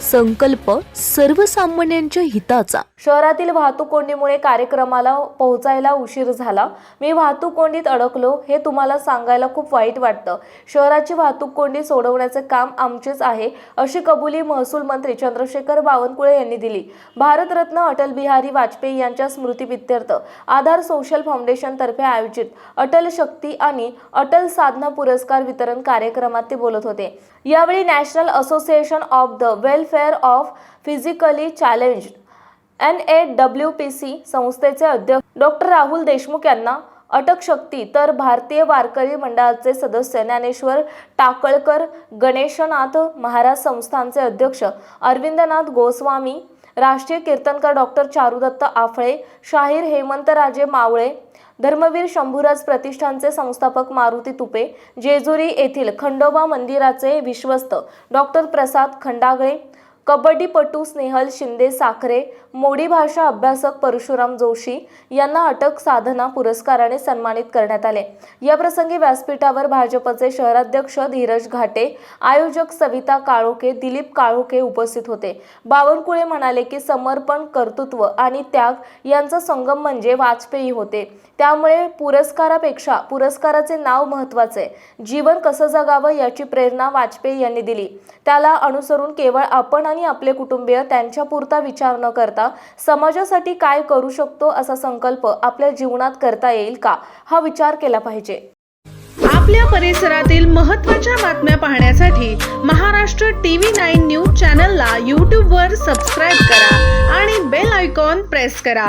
संकल्प सर्वसामान्यांच्या हिताचा. शहरातील वाहतूक कोंडीमुळे कार्यक्रमाला पोहोचायला उशीर झाला. मी वाहतूक कोंडीत अडकलो हे तुम्हाला सांगायला खूप वाईट वाटतं. शहराची वाहतूक कोंडी सोडवण्याचे काम आमचेच आहे अशी कबुली महसूल मंत्री चंद्रशेखर बावनकुळे यांनी दिली. भारतरत्न अटल बिहारी वाजपेयी यांच्या स्मृतीप्रित्यर्थ आधार सोशल फाउंडेशनतर्फे आयोजित अटल शक्ती आणि अटल साधना पुरस्कार वितरण कार्यक्रमात ते बोलत होते. यावेळी national association of the welf welfare of physically challenge N A W P C संस्थेचे अध्यक्ष डॉक्टर राहुल देशमुख यांना अटक शक्ती तर भारतीय वारकरी मंडळाचे सदस्य ज्ञानेश्वर टाकळकर गणेशनाथ महाराज संस्थानचे अध्यक्ष अरविंदनाथ गोस्वामी राष्ट्रीय कीर्तनकार डॉक्टर चारुदत्त आफळे शाहीर हेमंतराजे मावळे धर्मवीर शंभूराज प्रतिष्ठानचे संस्थापक मारुती तुपे जेजुरी येथील खंडोबा मंदिराचे विश्वस्त डॉक्टर प्रसाद खंडागळे कबड्डीपटू स्नेहल शिंदे साखरे मोडी भाषा अभ्यासक परशुराम जोशी यांना अटक साधना पुरस्काराने सन्मानित करण्यात आले. याप्रसंगी व्यासपीठावर भाजपचे शहराध्यक्ष धीरज घाटे आयोजक सविता काळोखे दिलीप काळोखे उपस्थित होते. बावनकुळे म्हणाले की समर्पण कर्तृत्व आणि त्याग यांचा संगम म्हणजे वाजपेयी होते. त्यामुळे पुरस्कारापेक्षा पुरस्काराचे नाव महत्त्वाचे जीवन कसं जगावं याची प्रेरणा वाजपेयी यांनी दिली. त्याला अनुसरून केवळ आपण आणि आपले कुटुंबीय त्यांच्यापुरता विचार न करता समाजासाठी काय करू शकतो असा संकल्प आपल्या जीवनात करता येईल का? हा विचार केला पाहिजे. आपल्या परिसरातील महत्त्वाच्या बातम्या पाहण्यासाठी महाराष्ट्र टीव्ही नाईन न्यूज चॅनलला यूट्यूबवर सबस्क्राईब करा आणि बेल आयकॉन प्रेस करा.